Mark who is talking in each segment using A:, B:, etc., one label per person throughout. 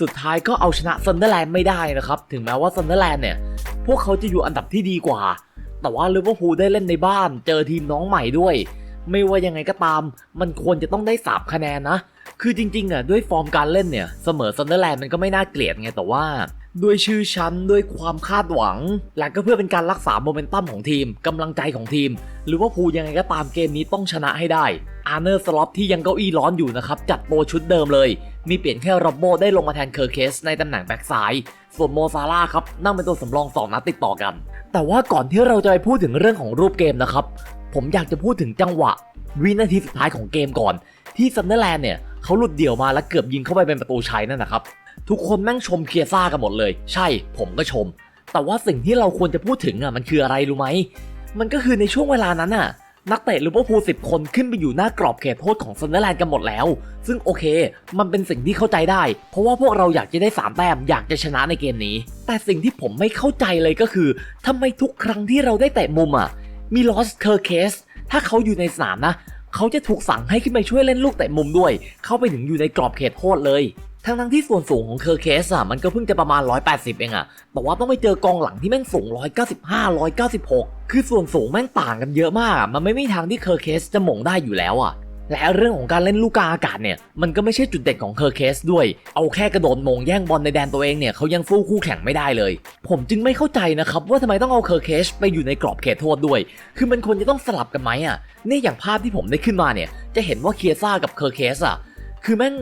A: สุดท้ายก็เอาชนะซันเดอร์แลนด์ไม่ได้นะครับ ถึงแม้ว่าซันเดอร์แลนด์เนี่ย พวกเขาจะอยู่อันดับที่ดีกว่า แต่ว่าลิเวอร์พูลได้เล่นในบ้าน เจอทีมน้องใหม่ด้วย ไม่ว่ายังไงก็ตาม มันควรจะต้องได้สามคะแนนนะ คือจริงๆอะด้วยฟอร์มการเล่นเนี่ย เสมอซันเดอร์แลนด์มันก็ไม่น่าเกลียดไง แต่ว่า ด้วยชื่อชั้นด้วยความคาดหวัง และก็เพื่อเป็นการรักษาโมเมนตัมของทีมกำลังใจของทีมหรือว่าพูยังไงก็ตามเกมนี้ต้องชนะให้ได้อาร์เนอร์สล็อปที่ยังเก้าอี้ร้อนอยู่นะครับจัดโปรชุดเดิมเลย มีเปลี่ยนแค่โรบโบได้ลงมาแทนเคอร์เคสในตำแหน่งแบ็กซ้าย ส่วนโมซาร่าครับนั่งเป็นตัวสำรองสองนัดติดต่อกัน แต่ว่าก่อนที่เราจะไปพูดถึงเรื่องของรูปเกมนะครับ ผมอยากจะพูดถึงจังหวะ วินาทีสุดท้ายของเกมก่อน ที่ซันเดอร์แลนด์เนี่ยเขาหลุดเดี่ยวมาแล้วเกือบยิงเข้าไปเป็นประตูชัยนั่นนะครับทุกคนแม่งชมเคียซ่ากันหมดเลย ใช่ผมก็ชม แต่ว่าสิ่งที่เราควรจะพูดถึงอะมันคืออะไรรู้ไหมมันก็คือในช่วงเวลานั้นอะ นักเตะลิเวอร์พูลสิบคนขึ้นไปอยู่หน้ากรอบเขตโทษของซันเดอร์แลนด์กันหมดแล้ว ซึ่งโอเค มันเป็นสิ่งที่เข้าใจได้ เพราะว่าพวกเราอยากจะได้สามแต้มอยากจะชนะในเกมนี้ แต่สิ่งที่ผมไม่เข้าใจเลยก็คือทำไมทุกครั้งที่เราได้เตะมุมอะมีลอสเคอร์เคสถ้าเขาอยู่ในสนามนะ เขาจะถูกสั่งให้ขึ้นไปช่วยเล่นลูกเตะมุมด้วย เข้าไปถึงอยู่ในกรอบเขตโทษเลยทั้งทั้งๆที่ส่วนสูงของเคอร์เคสอะมันก็เพิ่งจะประมาณ 180 เองอะแต่ว่าต้องไปเจอกองหลังที่แม่งสูง 195 196 คือส่วนสูงแม่งต่างกันเยอะมากอะมันไม่มีทางที่เคอร์เคสจะหม่งได้อยู่แล้วอะ และเรื่องของการเล่นลูกกาอากาศเนี่ย มันก็ไม่ใช่จุดเด่นของเคอร์เคสด้วย เอาแค่กระโดดมงแย่งบอลในแดนตัวเองเนี่ยเขายังสู้คู่แข่งไม่ได้เลย ผมจึงไม่เข้าใจนะครับว่าทำไมต้องเอาเคอร์เคสไปอยู่ในกรอบเขตโทษด้วย คือมันควรจะต้องสลับกันไหมอะ นี่อย่างภาพที่ผมได้ขึ้นมาเนี่ย จะเห็นว่าเคียซ่ากับเคอร์เคสอะ คือแม่ง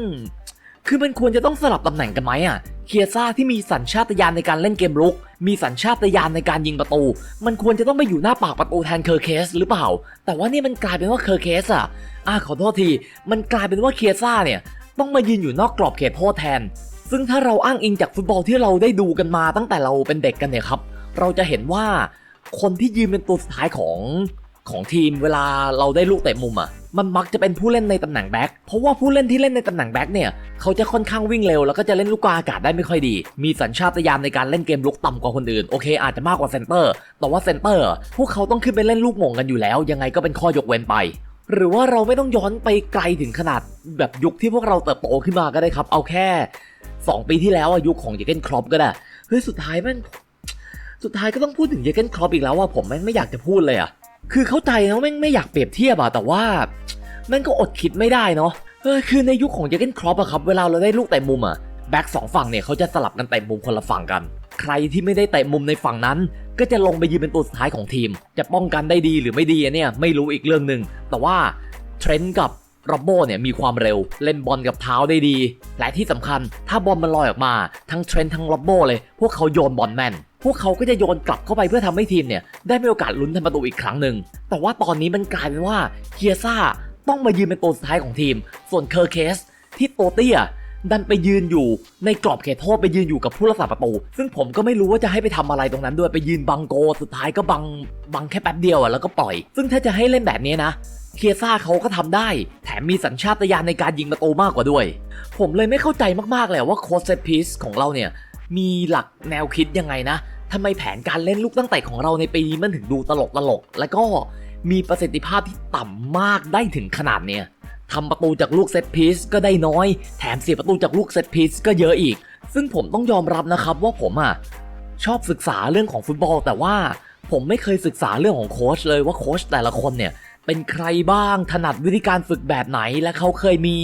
A: คือมันควรจะต้องสลับตำแหน่งกันไหมอะ เคียซ่าที่มีสัญชาตญาณในการเล่นเกมรุก มีสัญชาตญาณในการยิงประตู มันควรจะต้องไปอยู่หน้าปากประตูแทนเคอร์เคสหรือเปล่า แต่ว่านี่มันกลายเป็นว่าเคอร์เคสอะอ่าขอโทษที มันกลายเป็นว่าเคียซ่าเนี่ยต้องมายืนอยู่นอกกรอบเขตโทษแทน ซึ่งถ้าเราอ้างอิงจากฟุตบอลที่เราได้ดูกันมาตั้งแต่เราเป็นเด็กกันเนี่ยครับ เราจะเห็นว่าคนที่ยืนเป็นตัวสุดท้ายของ ของทีมเวลาเราได้ลูกเตะมุมอะมันมักจะเป็นผู้เล่นในตำแหน่งแบ็คเพราะว่าผู้เล่นที่เล่นในตำแหน่งแบ็คเนี่ย เขาจะค่อนข้างวิ่งเร็วแล้วก็จะเล่นลูกกลางอากาศได้ไม่ค่อยดี มีสัญชาตญาณในการเล่นเกมลุกต่ำกว่าคนอื่น โอเค อาจจะมากกว่าเซนเตอร์ แต่ว่าเซนเตอร์ พวกเขาต้องขึ้นไปเล่นลูกหม่งกันอยู่แล้ว ยังไงก็เป็นข้อยกเว้นไป หรือว่าเราไม่ต้องย้อนไปไกลถึงขนาด แบบยุคที่พวกเราเติบโตขึ้นมาก็ได้ครับ เอาแค่ 2 ปีที่แล้วอะยุของเยเกนครอปก็ได้ เฮ้ยสุดท้ายแม่งสุดท้ายก็ต้องพูดถึงเยเกนครอปอีกแล้วว่าผมแม่ไม่อยากจะพูดเลยอะ คือเข้าใจนะแม่งไม่อยากเปรียบเทียบอะแต่ว่าแม่งก็อดคิดไม่ได้เนาะเออคือในยุคของเยเกนครอปอะครับเวลาเราได้ลูกเตะมุมอะแบ็กสองฝั่งเนี่ยเขาจะสลับกันเตะมุมคนละฝั่งกัน ใครที่ไม่ได้เตะมุมในฝั่งนั้น ก็จะลงไปยืนเป็นตัวสุดท้ายของทีม จะป้องกันได้ดีหรือไม่ดีอะเนี่ยไม่รู้อีกเรื่องหนึ่งแต่ว่าเทรนด์กับโรบโบเนี่ยมีความเร็วเล่นบอลกับเท้าได้ดี และที่สำคัญถ้าบอลมันลอยออกมา ทั้งเทรนด์ทั้งโรบโบเลย พวกเขาโยนบอลแม่น พวกเขาก็จะโยนกลับเข้าไปเพื่อทำให้ทีมเนี่ยได้มีโอกาสลุ้นทำประตูอีกครั้งหนึ่ง แต่ว่าตอนนี้มันกลายเป็นว่าเคียซ่าต้องมายืนเป็นตัวสุดท้ายของทีม ส่วนเคอร์เคสที่โตเตี้ยดันไปยืนอยู่ในกรอบเขตโทษไปยืนอยู่กับผู้รักษาประตู ซึ่งผมก็ไม่รู้ว่าจะให้ไปทำอะไรตรงนั้นด้วยไปยืนบังโกสุดท้ายก็บังบังแค่แป๊บเดียวอะแล้วก็ปล่อย ซึ่งถ้าจะให้เล่นแบบนี้นะเคียซ่าเขาก็ทำได้ แถมมีสัญชาตญาณในการยิงประตูมากกว่าด้วย ผมเลยไม่เข้าใจมากๆเลยว่าโค้ชเซตพีซของเราเนี่ยมีหลักแนวคิดยังไงนะ ทำไมแผนการเล่นลูกตั้งแต่ของเราในปีนี้มันถึงดูตลกตลก และก็มีประสิทธิภาพที่ต่ำมากได้ถึงขนาดเนี้ยทำประตูจากลูกเซตพีซก็ได้น้อย แถมเสียประตูจากลูกเซตพีซก็เยอะอีก ซึ่งผมต้องยอมรับนะครับว่าผมอะชอบศึกษาเรื่องของฟุตบอล แต่ว่าผมไม่เคยศึกษาเรื่องของโค้ชเลยว่าโค้ชแต่ละคนเนี่ย เป็นใครบ้างถนัดวิธีการฝึกแบบไหน และเขาเคยมี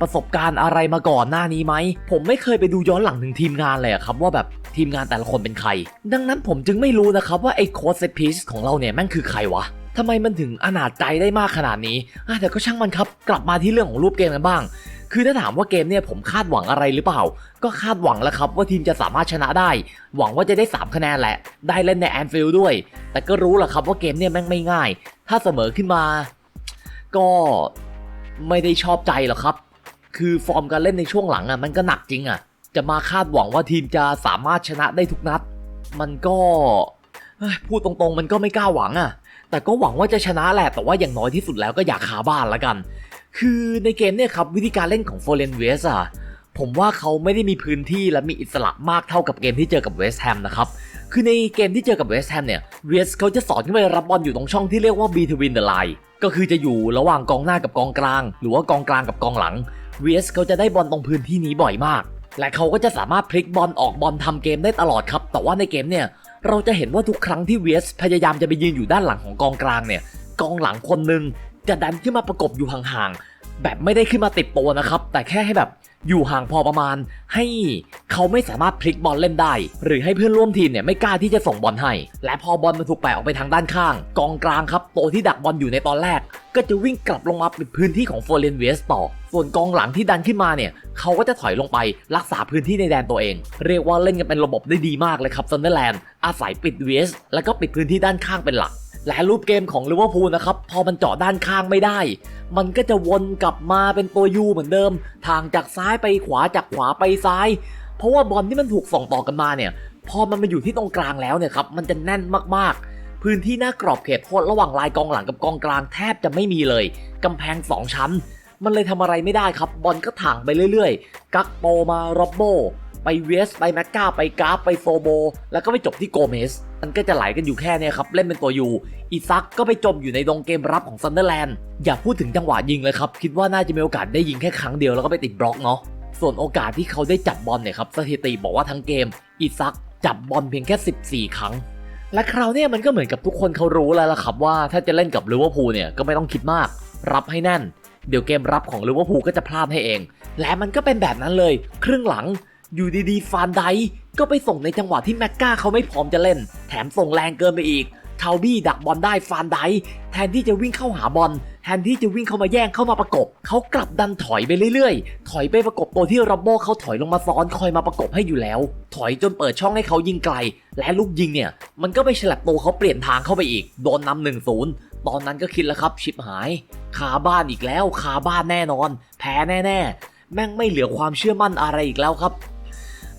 A: ประสบการณ์อะไรมาก่อนหน้านี้ไหม ผมไม่เคยไปดูย้อนหลังถึงทีมงานเลยครับว่าแบบทีมงานแต่ละคนเป็นใคร ดังนั้นผมจึงไม่รู้นะครับว่าไอ้โค้ชเซตพีซของเราเนี่ยแม่งคือใครวะทำไมมันถึงอนาจใจได้มากขนาดนี้อะแต่ก็ช่างมันครับ กลับมาที่เรื่องของรูปเกมกันบ้าง คือถ้าถามว่าเกมเนี่ยผมคาดหวังอะไรหรือเปล่า ก็คาดหวังแล้วครับว่าทีมจะสามารถชนะได้ หวังว่าจะได้ 3 คะแนนแหละ ได้เล่นในแอนฟิลด์ด้วย แต่ก็รู้แหละครับว่าเกมเนี่ยแม่งไม่ง่าย ถ้าเสมอขึ้นมา ก็ไม่ได้ชอบใจหรอกครับ คือฟอร์มการเล่นในช่วงหลังอะมันก็หนักจริงอะ จะมาคาดหวังว่าทีมจะสามารถชนะได้ทุกนัด มันก็พูดตรงๆ มันก็ไม่กล้าหวังอะ แต่ก็หวังว่าจะชนะแหละ แต่ว่าอย่างน้อยที่สุดแล้วก็อยากคาบ้านละกัน คือในเกมเนี่ยครับวิธีการเล่นของโฟเรนเวสอะผมว่าเขาไม่ได้มีพื้นที่และมีอิสระมากเท่ากับเกมที่เจอกับเวสต์แฮมนะครับ คือในเกมที่เจอกับเวสต์แฮมเนี่ยเวสเขาจะสอนขึ้นไปรับบอลอยู่ตรงช่องที่เรียกว่า between the line ก็คือจะอยู่ระหว่างกองหน้ากับกองกลาง หรือว่ากองกลางกับกองหลังเวสเขาจะได้บอลตรงพื้นที่นี้บ่อยมาก และเขาก็จะสามารถพลิกบอลออกบอลทำเกมได้ตลอดครับ แต่ว่าในเกมเนี่ยเราจะเห็นว่าทุกครั้งที่เวสพยายามจะไปยืนอยู่ด้านหลังของกองกลางเนี่ยกองหลังคนหนึ่งจะดันขึ้นมาประกบอยู่ห่างๆแบบไม่ได้ขึ้นมาติดตัวนะครับ แต่แค่ให้แบบ อยู่ห่างพอประมาณ ให้เขาไม่สามารถพลิกบอลเล่นได้ หรือให้เพื่อนร่วมทีมเนี่ยไม่กล้าที่จะส่งบอลให้ และพอบอลมันถูกแปะออกไปทางด้านข้าง กองกลางครับตัวที่ดักบอลอยู่ในตอนแรก ก็จะวิ่งกลับลงมาปิดพื้นที่ของโฟเรนเวสต่อ ส่วนกองหลังที่ดันขึ้นมาเนี่ยเขาก็จะถอยลงไปรักษาพื้นที่ในแดนตัวเอง เรียกว่าเล่นกันเป็นระบบได้ดีมากเลยครับซันเดอร์แลนด์อาศัยปิดเวสแล้วก็ปิดพื้นที่ด้านข้างเป็นหลักและรูปเกมของลิเวอร์พูลนะครับพอมันเจาะด้านข้างไม่ได้ มันก็จะวนกลับมาเป็นตัวยูเหมือนเดิม ทางจากซ้ายไปขวาจากขวาไปซ้าย เพราะว่าบอลที่มันถูกส่งต่อกันมาเนี่ย พอมันมาอยู่ที่ตรงกลางแล้วเนี่ยครับ มันจะแน่นมากๆ พื้นที่หน้ากรอบเขตโทษระหว่างลายกองหลังกับกองกลางแทบจะไม่มีเลยกำแพงสองชั้น มันเลยทำอะไรไม่ได้ครับ บอลก็ถ่างไปเรื่อยๆ กักโปมาโรบโบ ไปเวส ไปแมกกาไปกราฟ ไปโซโบ แล้วก็ไปจบที่โกเมส มันก็จะไหลกันอยู่แค่เนี้ครับ เล่นเป็นตัวยูอีซักก็ไปจมอยู่ในดงเกมรับของซันเดอร์แลนด์อย่าพูดถึงจังหวะยิงเลยครับ คิดว่าน่าจะมีโอกาสได้ยิงแค่ครั้งเดียวแล้วก็ไปติดบล็อกเนาะส่วนโอกาสที่เขาได้จับบอลเนี่ยครับสถิติบอกว่าทั้งเกมอีซักจับบอลเพียงแค่ 14 ครั้ง และคราวนี้มันก็เหมือนกับทุกคนเขารู้แล้วล่ะครับว่าถ้าจะเล่นกับลิเวอร์พูลเนี่ยก็ไม่ต้องคิดมาก รับให้แน่น เดี๋ยวเกมรับของลิเวอร์พูลก็จะพลาดให้เอง และมันก็เป็นแบบนั้นเลย ครึ่งหลัง อยู่ดีๆฟานไดก็ไปส่งในจังหวะที่แม็กกาเขาไม่พร้อมจะเล่น แถมส่งแรงเกินไปอีกทาวบี้ดักบอลได้ฟานไดแทนที่จะวิ่งเข้าหาบอลแทนที่จะวิ่งเข้ามาแย่งเข้ามาประกบ เขากลับดันถอยไปเรื่อยๆ ถอยไปประกบตัวที่รับโบเขาถอยลงมาซ้อนคอยมาประกบให้อยู่แล้ว ถอยจนเปิดช่องให้เขายิงไกล และลูกยิงเนี่ย มันก็ไปฉลับตัวเขาเปลี่ยนทางเข้าไปอีก โดนนำหนึ่งศูนย์ตอนนั้นก็คิดแล้วครับชิบหายคาบ้านอีกแล้วคาบ้านแน่นอน แพ้แน่ ๆ แม่งไม่เหลือความเชื่อมั่นอะไรอีกแล้วครับ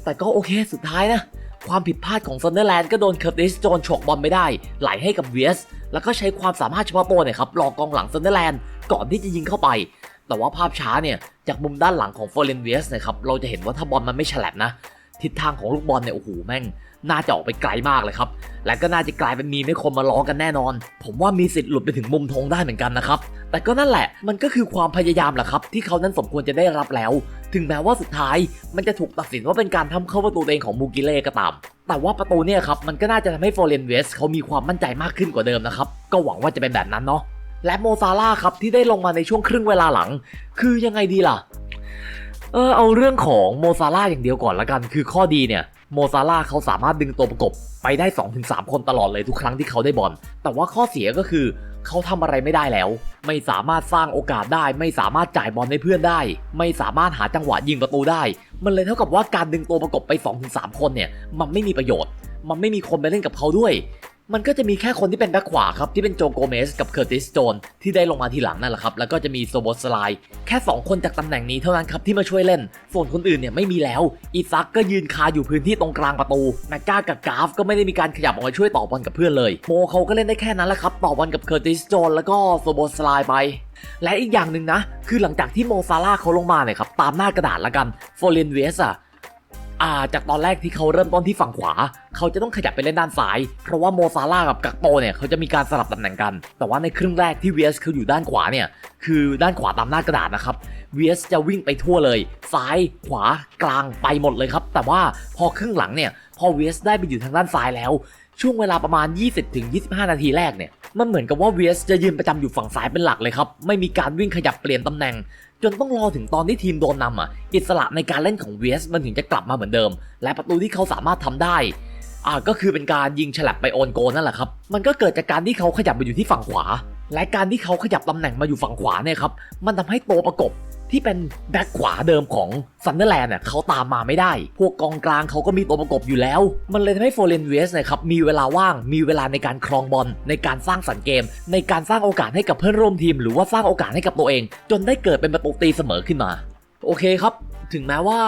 A: แต่ก็โอเคสุดท้ายนะ ความผิดพลาดของซันเดอร์แลนด์ก็โดนเคิร์ติสโจนฉกบอลไม่ได้ ไหลให้กับเวสแล้วก็ใช้ความสามารถเฉพาะตัวเนี่ยครับหลอกกองหลังซันเดอร์แลนด์ก่อนที่จะยิงเข้าไป แต่ว่าภาพช้าเนี่ยจากมุมด้านหลังของฟอร์เรนเวสนะครับเราจะเห็นว่าถ้าบอลมันไม่ฉลับนะ ทิศทางของลูกบอลเนี่ยโอ้โหแม่ง น่าจะออกไปไกลมากเลยครับ และก็น่าจะกลายเป็นมีไม่คนมาล้อกันแน่นอน ผมว่ามีสิทธิ์หลุดไปถึงมุมธงได้เหมือนกันนะครับ แต่ก็นั่นแหละ มันก็คือความพยายามแหละครับ ที่เขานั้นสมควรจะได้รับแล้ว ถึงแม้ว่าสุดท้าย มันจะถูกตัดสินว่าเป็นการทำเข้าประตูเองของมูกิเล่ก็ตามแต่ว่าประตูเนี่ยครับมันก็น่าจะทำให้ฟอร์เรนเวสเขามีความมั่นใจมากขึ้นกว่าเดิมนะครับก็หวังว่าจะเป็นแบบนั้นเนาะและโมซาร่าครับที่ได้ลงมาในช่วงครึ่งเวลาหลัง คือยังไงดีล่ะ เออเอาเรื่องของโมซาร่าอย่างเดียวก่อนละกัน คือข้อดีเนี่ยโมซาร่าเขาสามารถดึงตัวประกบไปได้ 2-3 คนตลอดเลยทุกครั้งที่เขาได้บอล แต่ว่าข้อเสียก็คือเขาทำอะไรไม่ได้แล้ว ไม่สามารถสร้างโอกาสได้ ไม่สามารถจ่ายบอลให้เพื่อนได้ ไม่สามารถหาจังหวะยิงประตูได้ มันเลยเท่ากับว่าการดึงตัวประกบไป 2-3 คนเนี่ย มันไม่มีประโยชน์ มันไม่มีคนไปเล่นกับเขาด้วย มันก็จะมีแค่คนที่เป็นแบ็คขวาครับที่เป็นโจโกเมสกับเคอร์ติสโจนที่ได้ลงมาทีหลังนั่นแหละครับ แล้วก็จะมีโซโบสไลแค่ 2 คนจากตำแหน่งนี้เท่านั้นครับที่มาช่วยเล่น ส่วนคนอื่นเนี่ยไม่มีแล้ว อีซักก็ยืนคาอยู่พื้นที่ตรงกลางประตูแมกกากับกราฟก็ไม่ได้มีการขยับออกมาช่วยต่อบอลกับเพื่อนเลย โมเขาก็เล่นได้แค่นั้นแหละครับต่อบอลกับเคอร์ติสโจนแล้วก็โซโบสไลไปและอีกอย่างหนึ่งนะ คือหลังจากที่โมซาร่าเขาลงมาเนี่ยครับตามหน้ากระดาษละกันโฟเรนเวสอะ อ่าจากตอนแรกที่เขาเริ่มต้นที่ฝั่งขวา เขาจะต้องขยับไปเล่นด้านซ้าย เพราะว่าโมซาร่ากับกักโปเนี่ยเขาจะมีการสลับตำแหน่งกัน แต่ว่าในครึ่งแรกที่เวสเขาอยู่ด้านขวาเนี่ยคือด้านขวาตามหน้ากระดาษนะครับเวสจะวิ่งไปทั่วเลย ซ้ายขวากลางไปหมดเลยครับ แต่ว่าพอครึ่งหลังเนี่ยพอเวสได้ไปอยู่ทางด้านซ้ายแล้ว ช่วงเวลาประมาณ 20-25 นาทีแรกเนี่ยมันเหมือนกับว่าเวสจะยืนประจำอยู่ฝั่งซ้ายเป็นหลักเลยครับ ไม่มีการวิ่งขยับเปลี่ยนตำแหน่ง จนต้องรอถึงตอนที่ทีมโดนนำอะอิสระในการเล่นของเวสมันถึงจะกลับมาเหมือนเดิม และประตูที่เขาสามารถทำได้อ่าก็คือเป็นการยิงฉลับไปโอนโกนั่นแหละครับ มันก็เกิดจากการที่เขาขยับไปอยู่ที่ฝั่งขวา และการที่เขาขยับตำแหน่งมาอยู่ฝั่งขวาเนี่ยครับ มันทำให้ตัวประกบ ที่เป็นแบ็คขวาเดิมของซันเดอร์แลนด์เนี่ยเขาตามมาไม่ได้ พวกกองกลางเขาก็มีตัวประกบอยู่แล้ว มันเลยทำให้โฟเรนเวสนี่ยครับมีเวลาว่างมีเวลาในการครองบอลในการสร้างสรรค์เกม ในการสร้างโอกาสให้กับเพื่อนร่วมทีม หรือว่าสร้างโอกาสให้กับตัวเอง จนได้เกิดเป็นประตูตีเสมอขึ้นมา โอเคครับ ถึงแม้ว่า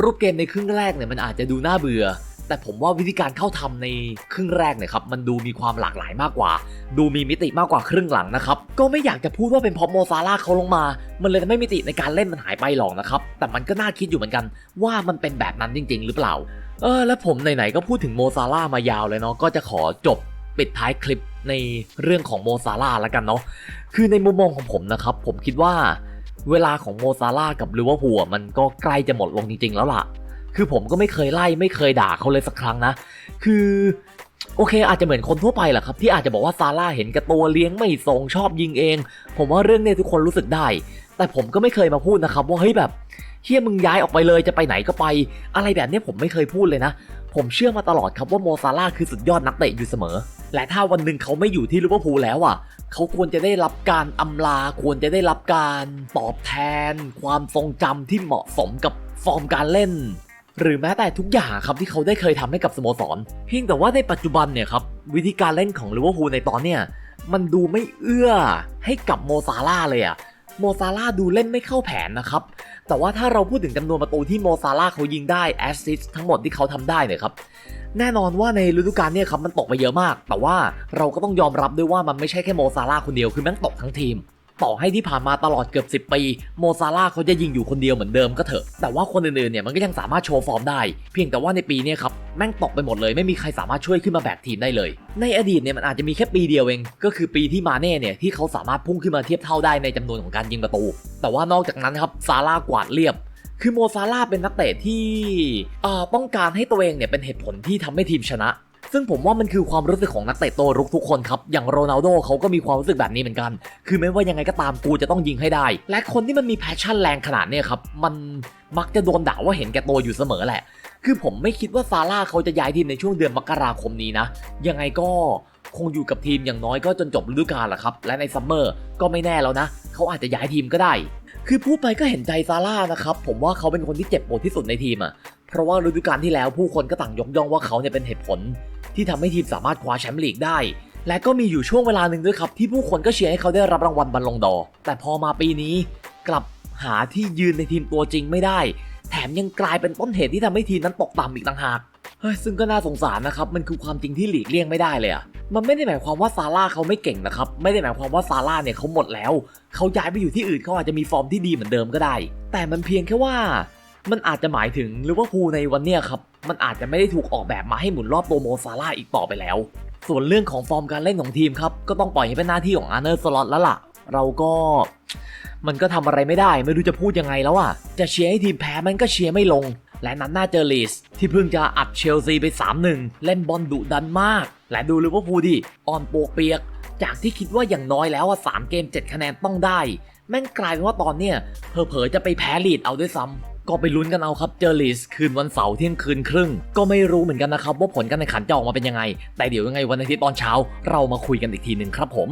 A: รูปเกมในครึ่งแรกเนี่ยมันอาจจะดูน่าเบื่อ แต่ผมว่าวิธีการเข้าทำในครึ่งแรกเนี่ยครับมันดูมีความหลากหลายมากกว่า ดูมีมิติมากกว่าครึ่งหลังนะครับก็ไม่อยากจะพูดว่าเป็นเพราะโมซาร่าเขาลงมา มันเลยทำให้มิติในการเล่นมันหายไปหรอกนะครับแต่มันก็น่าคิดอยู่เหมือนกัน ว่ามันเป็นแบบนั้นจริง ๆ หรือเปล่าเออแล้วผมไหนๆก็พูดถึงโมซาร่ามายาวเลยเนาะก็จะขอจบปิดท้ายคลิปในเรื่องของโมซาร่าแล้วกันเนาะคือในมุมมองของผมนะครับ ผมคิดว่าเวลาของโมซาร่ากับลิเวอร์พูลมันก็ใกล้จะหมดลงจริง ๆ แล้วล่ะ คือผมก็ไม่เคยไล่ไม่เคยด่าเขาเลยสักครั้งนะ คือโอเคอาจจะเหมือนคนทั่วไปแหละครับที่อาจจะบอกว่าซาร่าเห็นกับตัวเลี้ยงไม่ส่งชอบยิงเอง ผมว่าเรื่องเนี้ทุกคนรู้สึกได้ แต่ผมก็ไม่เคยมาพูดนะครับว่าเฮ้ยแบบเฮียมึงย้ายออกไปเลยจะไปไหนก็ไป อะไรแบบเนี้ยผมไม่เคยพูดเลยนะ ผมเชื่อมาตลอดครับว่าโมซาร่าคือสุดยอดนักเตะอยู่เสมอ และถ้าวันหนึ่งเขาไม่อยู่ที่ลิเวอร์พูลแล้วอะเขาควรจะได้รับการอำลาควรจะได้รับการตอบแทน ความทรงจำที่เหมาะสมกับฟอร์มการเล่น หรือแม้แต่ทุกอย่างครับที่เขาได้เคยทำให้กับสโมสร เพียงแต่ว่าในปัจจุบันเนี่ยครับวิธีการเล่นของลิเวอร์พูลในตอนเนี้ยมันดูไม่เอื้อให้กับโมซาร่าเลยอะโมซาร่าดูเล่นไม่เข้าแผนนะครับ แต่ว่าถ้าเราพูดถึงจำนวนประตูที่โมซาร่าเขายิงได้แอสซิสทั้งหมดที่เขาทำได้เนี่ยครับ แน่นอนว่าในฤดูกาลเนี่ยครับมันตกไปเยอะมาก แต่ว่าเราก็ต้องยอมรับด้วยว่ามันไม่ใช่แค่โมซาร่าคนเดียว คือแม่งตกทั้งทีม ต่อให้ที่ผ่านมาตลอดเกือบ 10 ปี โมซาร่าเขาจะยิงอยู่คนเดียวเหมือนเดิมก็เถอะ แต่ว่าคนอื่นๆเนี่ยมันก็ยังสามารถโชว์ฟอร์มได้ เพียงแต่ว่าในปีนี้ครับแม่งตกไปหมดเลย ไม่มีใครสามารถช่วยขึ้นมาแบกทีมได้เลย ในอดีตเนี่ยมันอาจจะมีแค่ปีเดียวเอง ก็คือปีที่มาเน่เนี่ยที่เขาสามารถพุ่งขึ้นมาเทียบเท่าได้ในจำนวนของการยิงประตู แต่ว่านอกจากนั้นครับซาร่ากวาดเรียบคือโมซาร่าเป็นนักเตะที่อ่อต้องการให้ตัวเองเนี่ยเป็นเหตุผลที่ทำให้ทีมชนะ ซึ่งผมว่ามันคือความรู้สึกของนักเตะตัวรุกทุกคนครับ อย่างโรนัลโดเขาก็มีความรู้สึกแบบนี้เหมือนกัน คือไม่ว่ายังไงก็ตามกูจะต้องยิงให้ได้ และคนที่มันมีแพชชั่นแรงขนาดเนี้ยครับ มันมักจะโดนด่าว่าเห็นแก่ตัวอยู่เสมอแหละ คือผมไม่คิดว่าซาร่าเขาจะย้ายทีมในช่วงเดือนมกราคมนี้นะ ยังไงก็คงอยู่กับทีมอย่างน้อยก็จนจบฤดูกาลแหละครับ และในซัมเมอร์ก็ไม่แน่แล้วนะ เขาอาจจะย้ายทีมก็ได้ คือพูดไปก็เห็นใจซาร่านะครับ ผมว่าเขาเป็นคนที่เจ็บปวดที่สุดในทีมอะเพราะว่าฤดูกาลที่แล้วผู้คนก็ต่างยกย่องว่าเขาเนี่ยเป็นเหตุผล ที่ทำให้ทีมสามารถคว้าแชมป์ลีกได้ และก็มีอยู่ช่วงเวลาหนึ่งด้วยครับ ที่ผู้คนก็เชียร์ให้เขาได้รับรางวัลบัลลงดอร์แต่พอมาปีนี้ กลับหาที่ยืนในทีมตัวจริงไม่ได้ แถมยังกลายเป็นต้นเหตุที่ทำให้ทีมนั้นตกต่ำอีกต่างหากเฮ้ยซึ่งก็น่าสงสารนะครับมันคือความจริงที่หลีกเลี่ยงไม่ได้เลยอะมันไม่ได้หมายความว่าซาร่าเขาไม่เก่งนะครับไม่ได้หมายความว่าซาร่าเนี่ยเขาหมดแล้ว เขาย้ายไปอยู่ที่อื่นเขาอาจจะมีฟอร์มที่ดีเหมือนเดิมก็ได้ แต่มันเพียงแค่ว่า มันอาจจะหมายถึงลิเวอร์พูลในวันเนี้ยครับ มันอาจจะไม่ได้ถูกออกแบบมาให้หมุนรอบตัวโมซาร่าอีกต่อไปแล้ว ส่วนเรื่องของฟอร์มการเล่นของทีมครับ ก็ต้องปล่อยให้เป็นหน้าที่ของอาร์เนอร์สล็อตแล้วล่ะ เราก็มันก็ทำอะไรไม่ได้ ไม่รู้จะพูดยังไงแล้วอะ จะเชียร์ให้ทีมแพ้มันก็เชียร์ไม่ลง และนัดหน้าเจอลีสที่เพิ่งจะอัดเชลซีไป 3-1 เล่นบอลดุดันมาก และดูลิเวอร์พูลดิอ่อนโปกเปียก จากที่คิดว่าอย่างน้อยแล้วอะสามเกม 7 คะแนนต้องได้ แม่งกลายเป็นว่าตอนเนี้ยเผลอๆจะไปแพ้ลีดเอาด้วยซ้ำ ก็ไปลุ้นกันเอาครับเจอลิสคืนวันเสาร์เที่ยงคืนครึ่ง ก็ไม่รู้เหมือนกันนะครับว่าผลการแข่งขันจะออกมาเป็นยังไง แต่เดี๋ยวยังไงวันอาทิตย์ตอนเช้า เรามาคุยกันอีกทีหนึ่งครับผม